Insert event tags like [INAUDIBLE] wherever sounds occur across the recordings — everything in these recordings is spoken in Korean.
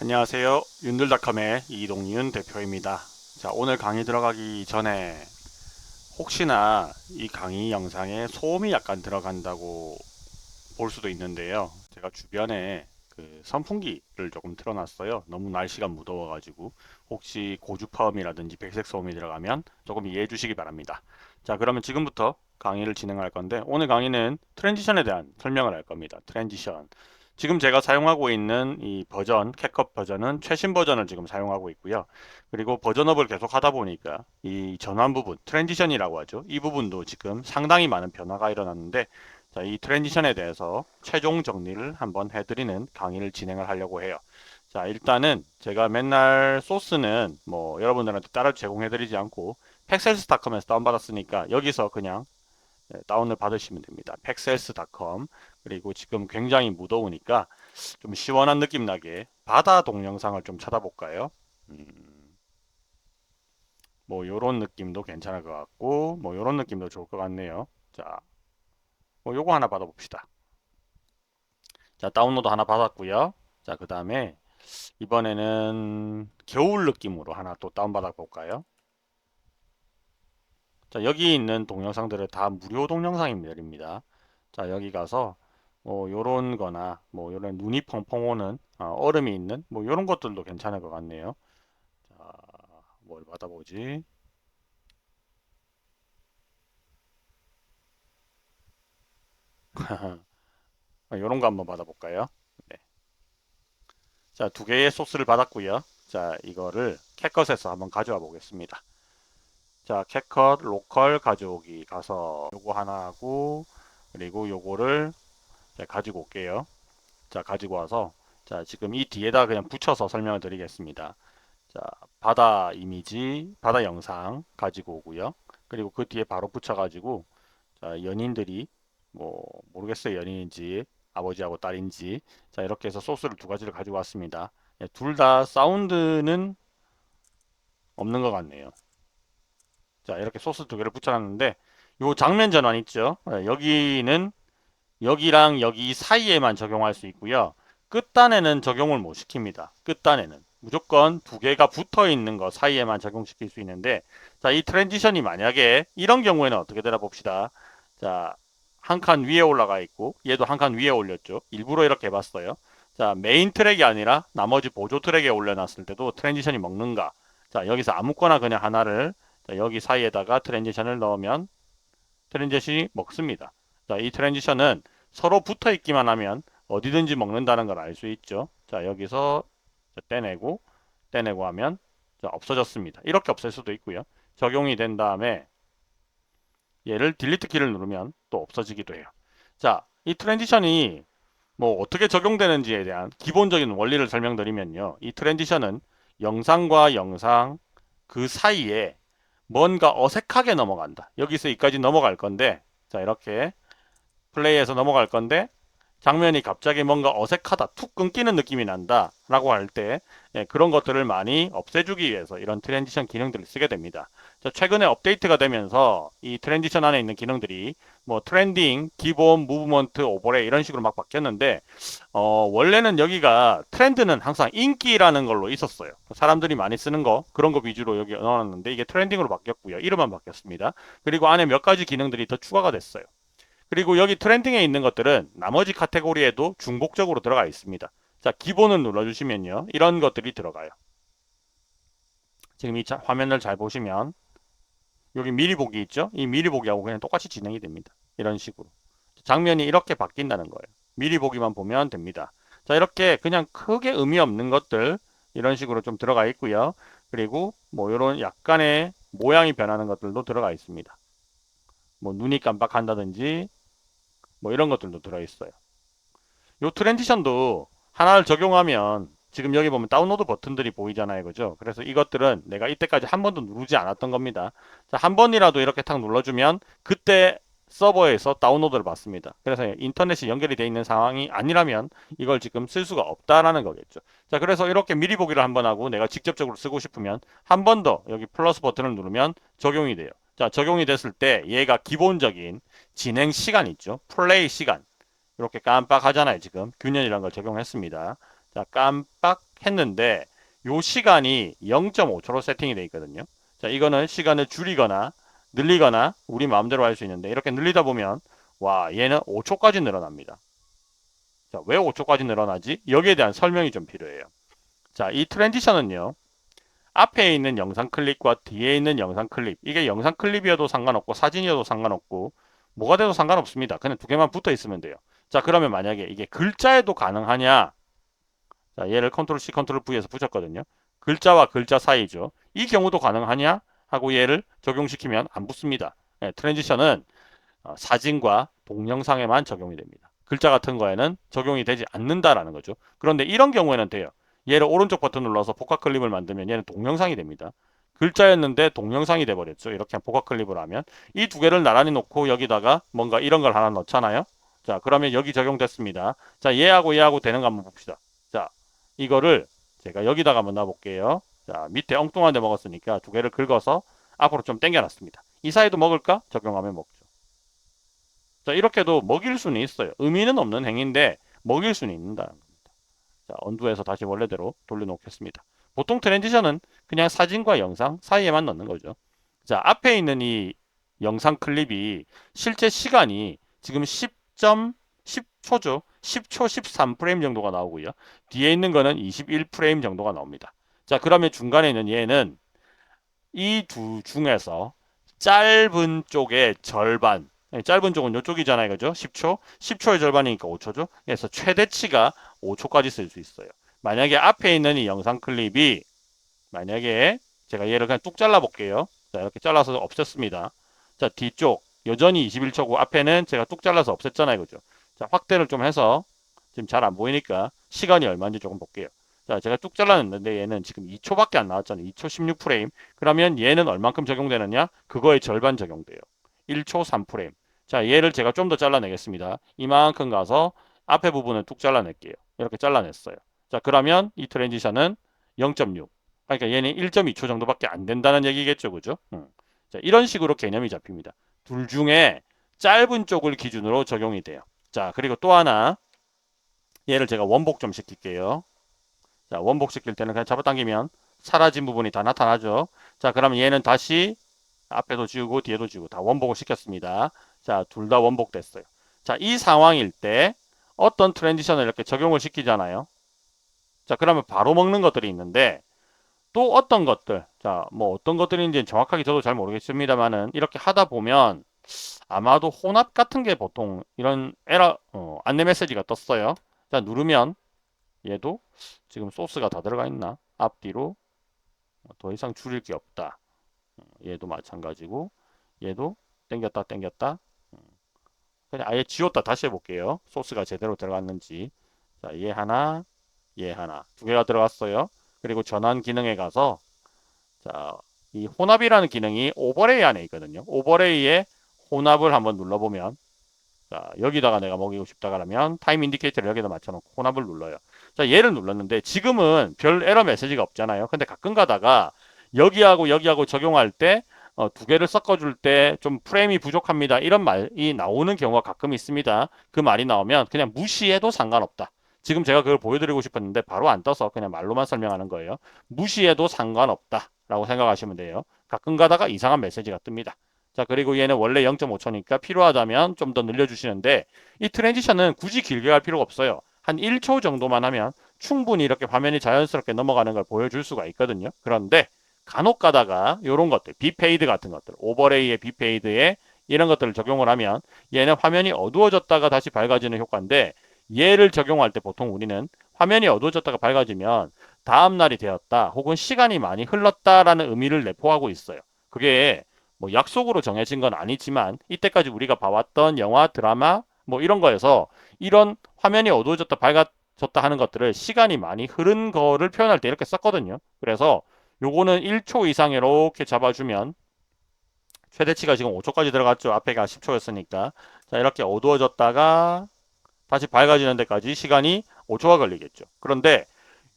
안녕하세요. 윤들닷컴의 이동윤 대표입니다. 자, 오늘 강의 들어가기 전에 혹시나 이 강의 영상에 소음이 약간 들어간다고 볼 수도 있는데요. 제가 주변에 그 선풍기를 조금 틀어놨어요. 너무 날씨가 무더워가지고 혹시 고주파음이라든지 백색 소음이 들어가면 조금 이해해 주시기 바랍니다. 자, 그러면 지금부터 강의를 진행할 건데 오늘 강의는 트랜지션에 대한 설명을 할 겁니다. 트랜지션. 지금 제가 사용하고 있는 이 버전, 캣컵 버전은 최신 버전을 지금 사용하고 있고요. 그리고 버전업을 계속 하다 보니까 이 전환 부분, 트랜지션이라고 하죠. 이 부분도 지금 상당히 많은 변화가 일어났는데 자, 이 트랜지션에 대해서 최종 정리를 한번 해드리는 강의를 진행을 하려고 해요. 자, 일단은 제가 맨날 소스는 뭐 여러분들한테 따로 제공해드리지 않고 팩셀스닷컴에서 다운받았으니까 여기서 그냥 네, 다운을 받으시면 됩니다. 팩셀스.com 그리고 지금 굉장히 무더우니까 좀 시원한 느낌 나게 바다 동영상을 좀 찾아볼까요? 음, 뭐 요런 느낌도 괜찮을 것 같고 뭐 요런 느낌도 좋을 것 같네요. 자, 뭐 요거 하나 받아봅시다. 자, 다운로드 하나 받았고요. 자, 그 다음에 이번에는 겨울 느낌으로 하나 또 다운받아 볼까요? 자, 여기 있는 동영상들은 다 무료 동영상입니다. 자, 여기 가서 뭐 요런 거나 뭐 요런 눈이 펑펑 오는 어, 얼음이 있는 뭐 요런 것들도 괜찮을 것 같네요. 자, 뭘 받아보지? 아, [LAUGHS] 요런 거 한번 받아볼까요? 네. 자, 두 개의 소스를 받았고요. 자, 이거를 캣컷에서 한번 가져와 보겠습니다. 자, 캣컷 로컬 가져오기 가서 요거 하나 하고 그리고 요거를 자, 가지고 올게요. 자, 가지고 와서 자, 지금 이 뒤에다 그냥 붙여서 설명을 드리겠습니다. 자, 바다 이미지, 바다 영상 가지고 오고요. 그리고 그 뒤에 바로 붙여가지고 자, 연인들이 뭐 모르겠어요 연인인지 아버지하고 딸인지 자 이렇게 해서 소스를 두 가지를 가지고 왔습니다. 예, 둘다 사운드는 없는 것 같네요. 자 이렇게 소스 두 개를 붙여놨는데 요 장면 전환 있죠? 예, 여기는 여기랑 여기 사이에만 적용할 수 있고요. 끝단에는 적용을 못 시킵니다. 끝단에는 무조건 두 개가 붙어 있는 거 사이에만 적용시킬 수 있는데 자 이 트랜지션이 만약에 이런 경우에는 어떻게 되나 봅시다. 자 한 칸 위에 올라가 있고 얘도 한 칸 위에 올렸죠. 일부러 이렇게 해봤어요. 자 메인 트랙이 아니라 나머지 보조 트랙에 올려놨을 때도 트랜지션이 먹는가? 자 여기서 아무거나 그냥 하나를 자, 여기 사이에다가 트랜지션을 넣으면 트랜지션이 먹습니다. 자, 이 트랜지션은 서로 붙어 있기만 하면 어디든지 먹는다는 걸 알 수 있죠. 자, 여기서 떼내고 떼내고 하면 자, 없어졌습니다. 이렇게 없앨 수도 있고요. 적용이 된 다음에 얘를 딜리트 키를 누르면 또 없어지기도 해요. 자, 이 트랜지션이 뭐 어떻게 적용되는지에 대한 기본적인 원리를 설명드리면요. 이 트랜지션은 영상과 영상 그 사이에 뭔가 어색하게 넘어간다. 여기서 여기까지 넘어갈 건데 자 이렇게 플레이에서 넘어갈 건데 장면이 갑자기 뭔가 어색하다, 툭 끊기는 느낌이 난다 라고 할때 예, 그런 것들을 많이 없애주기 위해서 이런 트랜지션 기능들을 쓰게 됩니다. 자, 최근에 업데이트가 되면서 이 트랜지션 안에 있는 기능들이 뭐 트렌딩, 기본, 무브먼트, 오버레이 이런 식으로 막 바뀌었는데 어, 원래는 여기가 트렌드는 항상 인기라는 걸로 있었어요. 사람들이 많이 쓰는 거 그런 거 위주로 여기 넣어놨는데 이게 트렌딩으로 바뀌었고요. 이름만 바뀌었습니다. 그리고 안에 몇 가지 기능들이 더 추가가 됐어요. 그리고 여기 트렌딩에 있는 것들은 나머지 카테고리에도 중복적으로 들어가 있습니다. 자, 기본을 눌러주시면요. 이런 것들이 들어가요. 지금 이 자, 화면을 잘 보시면 여기 미리 보기 있죠? 이 미리 보기하고 그냥 똑같이 진행이 됩니다. 이런 식으로. 장면이 이렇게 바뀐다는 거예요. 미리 보기만 보면 됩니다. 자, 이렇게 그냥 크게 의미 없는 것들 이런 식으로 좀 들어가 있고요. 그리고 뭐 이런 약간의 모양이 변하는 것들도 들어가 있습니다. 뭐 눈이 깜빡한다든지 뭐 이런 것들도 들어있어요. 요 트랜지션도 하나를 적용하면 지금 여기 보면 다운로드 버튼들이 보이잖아요. 그죠? 그래서 이것들은 내가 이때까지 한 번도 누르지 않았던 겁니다. 자, 한 번이라도 이렇게 탁 눌러주면 그때 서버에서 다운로드를 받습니다. 그래서 인터넷이 연결이 되어 있는 상황이 아니라면 이걸 지금 쓸 수가 없다라는 거겠죠. 자, 그래서 이렇게 미리 보기를 한번 하고 내가 직접적으로 쓰고 싶으면 한 번 더 여기 플러스 버튼을 누르면 적용이 돼요. 자, 적용이 됐을 때 얘가 기본적인 진행 시간 있죠. 플레이 시간. 이렇게 깜빡하잖아요. 지금 균열이라는 걸 적용했습니다. 자, 깜빡 했는데 요 시간이 0.5초로 세팅이 되어 있거든요. 자, 이거는 시간을 줄이거나 늘리거나 우리 마음대로 할 수 있는데 이렇게 늘리다 보면 와, 얘는 5초까지 늘어납니다. 자, 왜 5초까지 늘어나지? 여기에 대한 설명이 좀 필요해요. 자, 이 트랜지션은요. 앞에 있는 영상 클립과 뒤에 있는 영상 클립. 이게 영상 클립이어도 상관없고 사진이어도 상관없고 뭐가 돼도 상관없습니다. 그냥 두 개만 붙어 있으면 돼요. 자, 그러면 만약에 이게 글자에도 가능하냐? 자, 얘를 컨트롤 C, 컨트롤 V에서 붙였거든요. 글자와 글자 사이죠. 이 경우도 가능하냐? 하고 얘를 적용시키면 안 붙습니다. 네, 트랜지션은 어, 사진과 동영상에만 적용이 됩니다. 글자 같은 거에는 적용이 되지 않는다라는 거죠. 그런데 이런 경우에는 돼요. 얘를 오른쪽 버튼 눌러서 복합 클립을 만들면 얘는 동영상이 됩니다. 글자였는데 동영상이 돼버렸죠. 이렇게 복합 클립을 하면 이 두 개를 나란히 놓고 여기다가 뭔가 이런 걸 하나 넣잖아요. 자 그러면 여기 적용됐습니다. 자 얘하고 얘하고 되는 거 한번 봅시다. 자 이거를 제가 여기다가 한번 놔볼게요. 자 밑에 엉뚱한 데 먹었으니까 두 개를 긁어서 앞으로 좀 당겨놨습니다. 이 사이도 먹을까? 적용하면 먹죠. 자 이렇게도 먹일 수는 있어요. 의미는 없는 행위인데 먹일 수는 있는다는 겁니다. 자 언두에서 다시 원래대로 돌려놓겠습니다. 보통 트랜지션은 그냥 사진과 영상 사이에만 넣는 거죠. 자 앞에 있는 이 영상 클립이 실제 시간이 지금 10점 10초죠. 10초 13프레임 정도가 나오고요. 뒤에 있는 거는 21프레임 정도가 나옵니다. 자 그러면 중간에 있는 얘는 이 두 중에서 짧은 쪽의 절반 네, 짧은 쪽은 이쪽이잖아요. 그죠? 10초. 10초의 절반이니까 5초죠. 그래서 최대치가 5초까지 쓸 수 있어요. 만약에 앞에 있는 이 영상 클립이 만약에 제가 얘를 그냥 뚝 잘라 볼게요. 자, 이렇게 잘라서 없앴습니다. 자, 뒤쪽 여전히 21초고 앞에는 제가 뚝 잘라서 없앴잖아요. 그죠? 자, 확대를 좀 해서 지금 잘 안 보이니까 시간이 얼마인지 조금 볼게요. 자, 제가 뚝 잘랐는데 얘는 지금 2초밖에 안 나왔잖아요. 2초 16프레임. 그러면 얘는 얼만큼 적용되느냐? 그거의 절반 적용돼요. 1초 3프레임. 자, 얘를 제가 좀 더 잘라내겠습니다. 이만큼 가서 앞에 부분을 뚝 잘라낼게요. 이렇게 잘라냈어요. 자, 그러면 이 트랜지션은 0.6. 그러니까 얘는 1.2초 정도밖에 안 된다는 얘기겠죠. 그죠? 음. 자, 이런 식으로 개념이 잡힙니다. 둘 중에 짧은 쪽을 기준으로 적용이 돼요. 자, 그리고 또 하나 얘를 제가 원복 좀 시킬게요. 자, 원복 시킬 때는 그냥 잡아당기면 사라진 부분이 다 나타나죠. 자, 그러면 얘는 다시 앞에도 지우고 뒤에도 지우고 다 원복을 시켰습니다. 자, 둘 다 원복됐어요. 자, 이 상황일 때 어떤 트랜지션을 이렇게 적용을 시키잖아요. 자, 그러면 바로 먹는 것들이 있는데 또 어떤 것들, 자, 뭐 어떤 것들인지 정확하게 저도 잘 모르겠습니다만은 이렇게 하다 보면 아마도 혼합 같은 게 보통 이런 에러 어, 안내 메시지가 떴어요. 자, 누르면 얘도 지금 소스가 다 들어가 있나? 앞뒤로 더 이상 줄일 게 없다. 어, 얘도 마찬가지고 얘도 땡겼다 땡겼다 그냥 아예 지웠다 다시 해볼게요. 소스가 제대로 들어갔는지. 자, 얘 하나, 얘 하나. 두 개가 들어갔어요. 그리고 전환 기능에 가서 자, 이 혼합이라는 기능이 오버레이 안에 있거든요. 오버레이에 혼합을 한번 눌러보면 자, 여기다가 내가 먹이고 싶다 그러면 타임 인디케이터를 여기다 맞춰놓고 혼합을 눌러요. 자, 얘를 눌렀는데 지금은 별 에러 메시지가 없잖아요. 근데 가끔 가다가 여기하고 여기하고 적용할 때 어, 두 개를 섞어줄 때 좀 프레임이 부족합니다. 이런 말이 나오는 경우가 가끔 있습니다. 그 말이 나오면 그냥 무시해도 상관없다. 지금 제가 그걸 보여드리고 싶었는데 바로 안 떠서 그냥 말로만 설명하는 거예요. 무시해도 상관없다. 라고 생각하시면 돼요. 가끔 가다가 이상한 메시지가 뜹니다. 자 그리고 얘는 원래 0.5초니까 필요하다면 좀 더 늘려주시는데 이 트랜지션은 굳이 길게 갈 필요가 없어요. 한 1초 정도만 하면 충분히 이렇게 화면이 자연스럽게 넘어가는 걸 보여줄 수가 있거든요. 그런데 간혹 가다가 이런 것들 비페이드 같은 것들 오버레이의 비페이드에 이런 것들을 적용을 하면 얘는 화면이 어두워졌다가 다시 밝아지는 효과인데 얘를 적용할 때 보통 우리는 화면이 어두워졌다가 밝아지면 다음 날이 되었다 혹은 시간이 많이 흘렀다라는 의미를 내포하고 있어요. 그게 뭐 약속으로 정해진 건 아니지만 이때까지 우리가 봐왔던 영화 드라마 뭐 이런 거에서 이런 화면이 어두워졌다 밝아졌다 하는 것들을 시간이 많이 흐른 거를 표현할 때 이렇게 썼거든요. 그래서 요거는 1초 이상 이렇게 잡아주면 최대치가 지금 5초까지 들어갔죠. 앞에가 10초였으니까. 자, 이렇게 어두워졌다가 다시 밝아지는 데까지 시간이 5초가 걸리겠죠. 그런데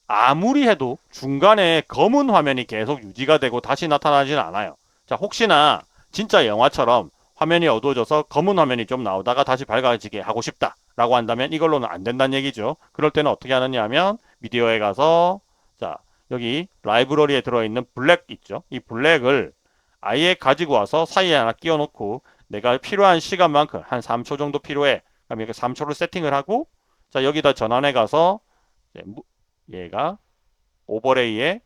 아무리 해도 중간에 검은 화면이 계속 유지가 되고 다시 나타나지는 않아요. 자, 혹시나 진짜 영화처럼 화면이 어두워져서 검은 화면이 좀 나오다가 다시 밝아지게 하고 싶다 라고 한다면 이걸로는 안 된다는 얘기죠. 그럴 때는 어떻게 하느냐 하면 미디어에 가서 여기 라이브러리에 들어있는 블랙 있죠. 이 블랙을 아예 가지고 와서 사이에 하나 끼워 놓고 내가 필요한 시간만큼 한 3초 정도 필요해. 그럼 이렇게 3초를 세팅을 하고 자 여기다 전환해 가서 얘가 오버레이에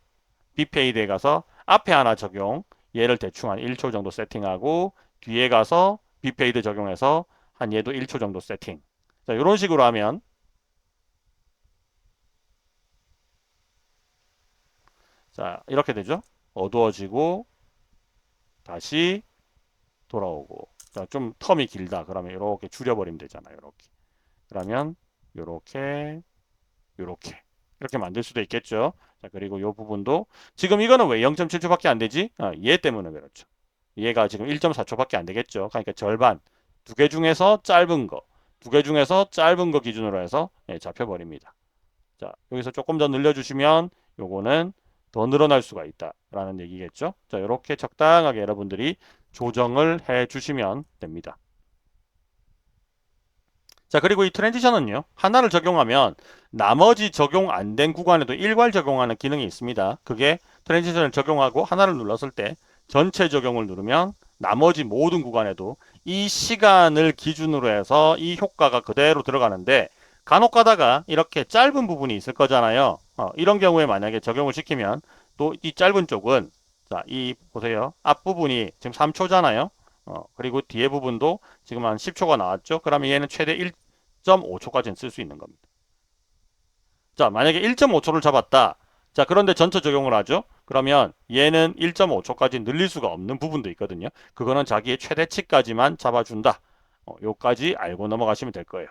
비페이드에 가서 앞에 하나 적용 얘를 대충 한 1초 정도 세팅하고 뒤에 가서 비페이드 적용해서 한 얘도 1초 정도 세팅. 자 이런 식으로 하면 자 이렇게 되죠? 어두워지고 다시 돌아오고. 자, 좀 텀이 길다. 그러면 이렇게 줄여버리면 되잖아요 이렇게. 그러면 이렇게 이렇게. 이렇게 만들 수도 있겠죠? 자 그리고 이 부분도 지금 이거는 왜 0.7초밖에 안 되지? 아, 얘 때문에 그렇죠. 얘가 지금 1.4초밖에 안 되겠죠? 그러니까 절반. 두 개 중에서 짧은 거. 두 개 중에서 짧은 거 기준으로 해서 예, 잡혀버립니다. 자 여기서 조금 더 늘려주시면 요거는 더 늘어날 수가 있다라는 얘기겠죠. 자, 이렇게 적당하게 여러분들이 조정을 해 주시면 됩니다. 자, 그리고 이 트랜지션은요. 하나를 적용하면 나머지 적용 안 된 구간에도 일괄 적용하는 기능이 있습니다. 그게 트랜지션을 적용하고 하나를 눌렀을 때 전체 적용을 누르면 나머지 모든 구간에도 이 시간을 기준으로 해서 이 효과가 그대로 들어가는데 간혹 가다가 이렇게 짧은 부분이 있을 거잖아요. 어, 이런 경우에 만약에 적용을 시키면 또 이 짧은 쪽은 자, 이 보세요. 앞부분이 지금 3초잖아요. 어, 그리고 뒤에 부분도 지금 한 10초가 나왔죠. 그러면 얘는 최대 1.5초까지는 쓸 수 있는 겁니다. 자, 만약에 1.5초를 잡았다. 자, 그런데 전체 적용을 하죠. 그러면 얘는 1.5초까지 늘릴 수가 없는 부분도 있거든요. 그거는 자기의 최대치까지만 잡아준다. 어, 요까지 알고 넘어가시면 될 거예요.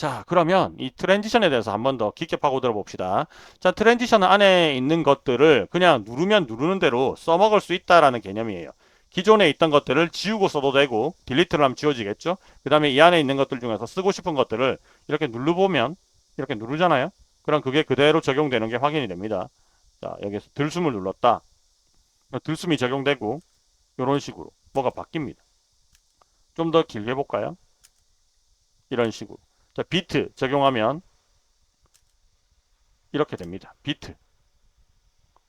자 그러면 이 트랜지션에 대해서 한 번 더 깊게 파고들어 봅시다. 자 트랜지션 안에 있는 것들을 그냥 누르면 누르는 대로 써먹을 수 있다라는 개념이에요. 기존에 있던 것들을 지우고 써도 되고 딜리트를 하면 지워지겠죠? 그 다음에 이 안에 있는 것들 중에서 쓰고 싶은 것들을 이렇게 눌러보면 이렇게 누르잖아요? 그럼 그게 그대로 적용되는 게 확인이 됩니다. 자 여기서 들숨을 눌렀다. 들숨이 적용되고 이런 식으로 뭐가 바뀝니다. 좀 더 길게 볼까요? 이런 식으로 자, 비트 적용하면 이렇게 됩니다. 비트.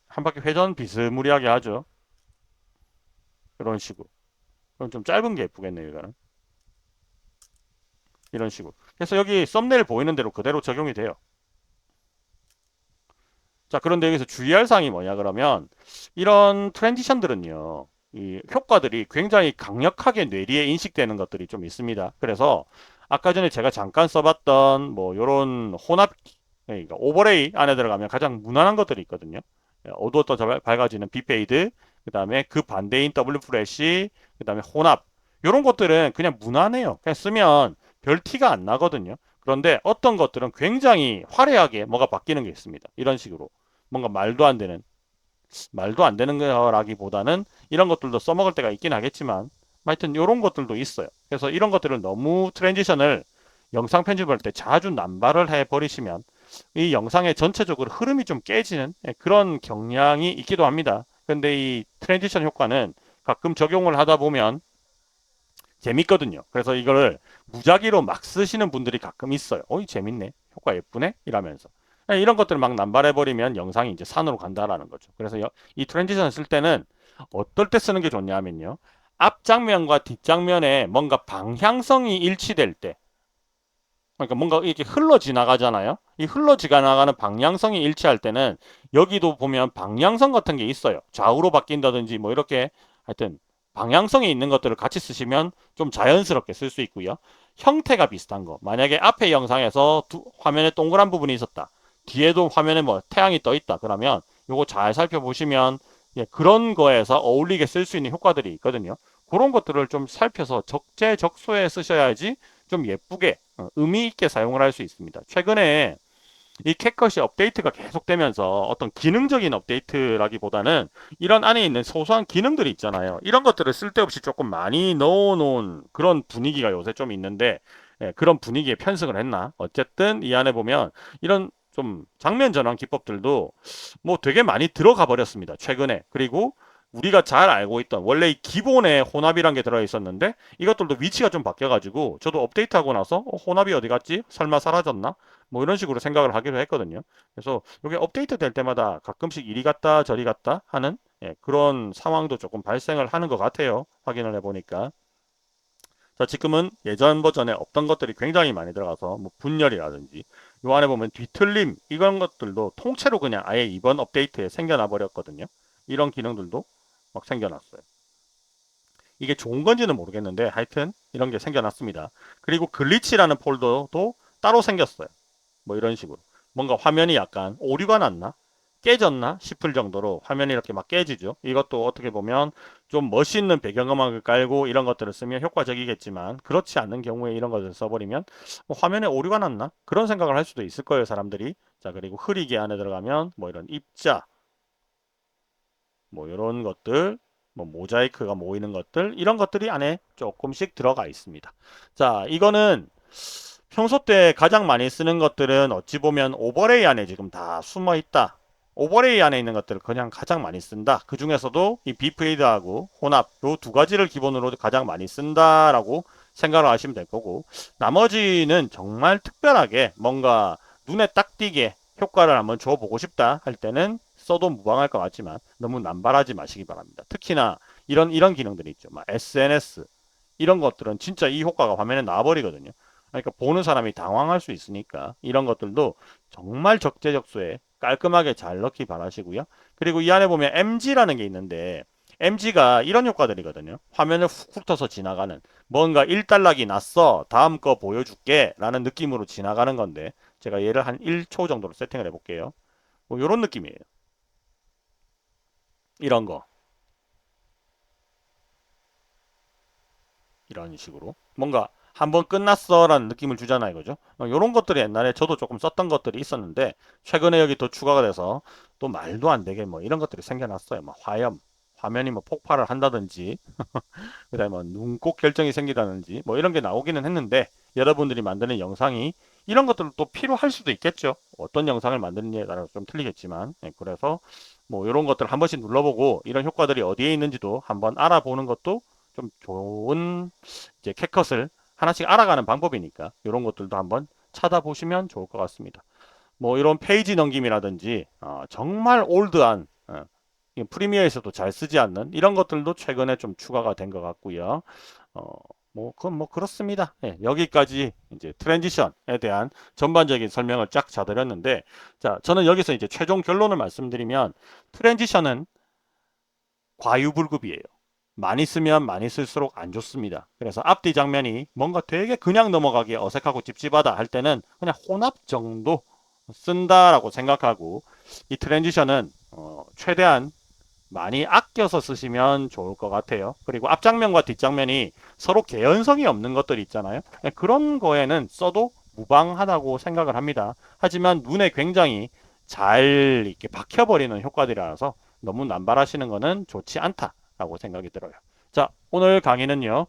한 바퀴 회전 비스무리하게 하죠. 이런 식으로. 그럼 좀 짧은 게 예쁘겠네요, 이거는. 이런 식으로. 그래서 여기 썸네일 보이는 대로 그대로 적용이 돼요. 자, 그런데 여기서 주의할 사항이 뭐냐 그러면 이런 트랜지션들은요. 이 효과들이 굉장히 강력하게 뇌리에 인식되는 것들이 좀 있습니다. 그래서 아까 전에 제가 잠깐 써봤던 뭐 요런 혼합 그러니까 오버레이 안에 들어가면 가장 무난한 것들이 있거든요. 예, 어두웠다 밝아지는 비페이드 그 다음에 그 반대인 더블 프레시 그 다음에 혼합 요런 것들은 그냥 무난해요. 그냥 쓰면 별 티가 안 나거든요. 그런데 어떤 것들은 굉장히 화려하게 뭐가 바뀌는 게 있습니다. 이런 식으로 뭔가 말도 안 되는 말도 안 되는 거라기보다는 이런 것들도 써먹을 때가 있긴 하겠지만 하여튼 이런 것들도 있어요. 그래서 이런 것들을 너무 트랜지션을 영상 편집할 때 자주 남발을 해 버리시면 이 영상의 전체적으로 흐름이 좀 깨지는 예, 그런 경향이 있기도 합니다. 근데 이 트랜지션 효과는 가끔 적용을 하다 보면 재밌거든요. 그래서 이거를 무작위로 막 쓰시는 분들이 가끔 있어요. 어이 재밌네. 효과 예쁘네. 이러면서. 예, 이런 것들을 막 남발해버리면 영상이 이제 산으로 간다라는 거죠. 그래서 이 트랜지션을 쓸 때는 어떨 때 쓰는 게 좋냐면요. 앞장면과 뒷장면에 뭔가 방향성이 일치될 때 그러니까 뭔가 이렇게 흘러 지나가잖아요. 이 흘러 지나가는 방향성이 일치할 때는 여기도 보면 방향성 같은 게 있어요. 좌우로 바뀐다든지 뭐 이렇게 하여튼 방향성이 있는 것들을 같이 쓰시면 좀 자연스럽게 쓸 수 있고요. 형태가 비슷한 거. 만약에 앞에 영상에서 두, 화면에 동그란 부분이 있었다. 뒤에도 화면에 뭐 태양이 떠 있다. 그러면 요거 잘 살펴보시면 예, 그런 거에서 어울리게 쓸 수 있는 효과들이 있거든요. 그런 것들을 좀 살펴서 적재적소에 쓰셔야지 좀 예쁘게 어, 의미 있게 사용을 할 수 있습니다. 최근에 이 캣컷이 업데이트가 계속되면서 어떤 기능적인 업데이트라기보다는 이런 안에 있는 소소한 기능들이 있잖아요. 이런 것들을 쓸데없이 조금 많이 넣어놓은 그런 분위기가 요새 좀 있는데 예, 그런 분위기에 편승을 했나? 어쨌든 이 안에 보면 이런 좀 장면 전환 기법들도 뭐 되게 많이 들어가 버렸습니다. 최근에. 그리고 우리가 잘 알고 있던 원래 이 기본에 혼합이란 게 들어 있었는데 이것들도 위치가 좀 바뀌어 가지고 저도 업데이트하고 나서 어, 혼합이 어디 갔지? 설마 사라졌나? 뭐 이런 식으로 생각을 하기로 했거든요. 그래서 이게 업데이트 될 때마다 가끔씩 이리 갔다 저리 갔다 하는 예, 그런 상황도 조금 발생을 하는 것 같아요. 확인을 해보니까. 자, 지금은 예전 버전에 없던 것들이 굉장히 많이 들어가서 뭐 분열이라든지 요 안에 보면 뒤틀림 이런 것들도 통째로 그냥 아예 이번 업데이트에 생겨나 버렸거든요. 이런 기능들도 막 생겨났어요. 이게 좋은 건지는 모르겠는데 하여튼 이런 게 생겨났습니다. 그리고 글리치라는 폴더도 따로 생겼어요. 뭐 이런 식으로. 뭔가 화면이 약간 오류가 났나? 깨졌나 싶을 정도로 화면이 이렇게 막 깨지죠. 이것도 어떻게 보면 좀 멋있는 배경음악을 깔고 이런 것들을 쓰면 효과적이겠지만 그렇지 않는 경우에 이런 것을 써버리면 뭐 화면에 오류가 났나? 그런 생각을 할 수도 있을 거예요, 사람들이. 자, 그리고 흐리게 안에 들어가면 뭐 이런 입자, 뭐 이런 것들, 뭐 모자이크가 모이는 것들, 이런 것들이 안에 조금씩 들어가 있습니다. 자, 이거는 평소 때 가장 많이 쓰는 것들은 어찌 보면 오버레이 안에 지금 다 숨어 있다. 오버레이 안에 있는 것들을 그냥 가장 많이 쓴다. 그 중에서도 이 비프레이드하고 혼합 요 두 가지를 기본으로 가장 많이 쓴다라고 생각을 하시면 될 거고 나머지는 정말 특별하게 뭔가 눈에 딱 띄게 효과를 한번 줘보고 싶다 할 때는 써도 무방할 것 같지만 너무 남발하지 마시기 바랍니다. 특히나 이런 이런 기능들이 있죠. 막 SNS 이런 것들은 진짜 이 효과가 화면에 나와버리거든요. 그러니까 보는 사람이 당황할 수 있으니까 이런 것들도 정말 적재적소에 깔끔하게 잘 넣기 바라시고요. 그리고 이 안에 보면 MG라는 게 있는데 MG가 이런 효과들이거든요. 화면을 훅 훑어서 지나가는 뭔가 일단락이 났어. 다음 거 보여줄게 라는 느낌으로 지나가는 건데 제가 얘를 한 1초 정도로 세팅을 해볼게요. 뭐 이런 느낌이에요. 이런 거. 이런 식으로. 뭔가 한번 끝났어라는 느낌을 주잖아요. 그죠? 이런 어, 것들이 옛날에 저도 조금 썼던 것들이 있었는데 최근에 여기 더 추가가 돼서 또 말도 안 되게 뭐 이런 것들이 생겨났어요. 뭐 화염, 화면이 뭐 폭발을 한다든지 [LAUGHS] 그다음에 뭐 눈꼭 결정이 생기다든지 뭐 이런 게 나오기는 했는데 여러분들이 만드는 영상이 이런 것들도 또 필요할 수도 있겠죠. 어떤 영상을 만드느냐에 따라서 좀 틀리겠지만 네, 그래서 뭐 이런 것들 한 번씩 눌러보고 이런 효과들이 어디에 있는지도 한번 알아보는 것도 좀 좋은 이제 캣컷을 하나씩 알아가는 방법이니까 이런 것들도 한번 찾아보시면 좋을 것 같습니다. 뭐 이런 페이지 넘김이라든지 어, 정말 올드한 어, 프리미어에서도 잘 쓰지 않는 이런 것들도 최근에 좀 추가가 된 것 같고요. 어, 뭐 그건 뭐 그렇습니다. 예, 여기까지 이제 트랜지션에 대한 전반적인 설명을 쫙 자드렸는데 자 저는 여기서 이제 최종 결론을 말씀드리면 트랜지션은 과유불급이에요. 많이 쓰면 많이 쓸수록 안 좋습니다. 그래서 앞뒤 장면이 뭔가 되게 그냥 넘어가기 어색하고 찝찝하다 할 때는 그냥 혼합 정도 쓴다라고 생각하고 이 트랜지션은 어, 최대한 많이 아껴서 쓰시면 좋을 것 같아요. 그리고 앞장면과 뒷장면이 서로 개연성이 없는 것들이 있잖아요. 그런 거에는 써도 무방하다고 생각을 합니다. 하지만 눈에 굉장히 잘 이렇게 박혀버리는 효과들이라서 너무 남발하시는 것은 좋지 않다. 라고 생각이 들어요. 자, 오늘 강의는요.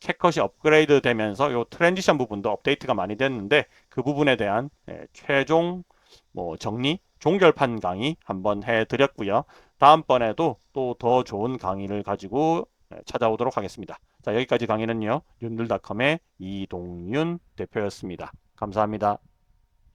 캣컷이 업그레이드 되면서 요 트랜지션 부분도 업데이트가 많이 됐는데 그 부분에 대한 예, 최종 뭐 정리, 종결판 강의 한번 해드렸고요. 다음번에도 또 더 좋은 강의를 가지고 예, 찾아오도록 하겠습니다. 자, 여기까지 강의는요. 윤들닷컴의 이동윤 대표였습니다. 감사합니다.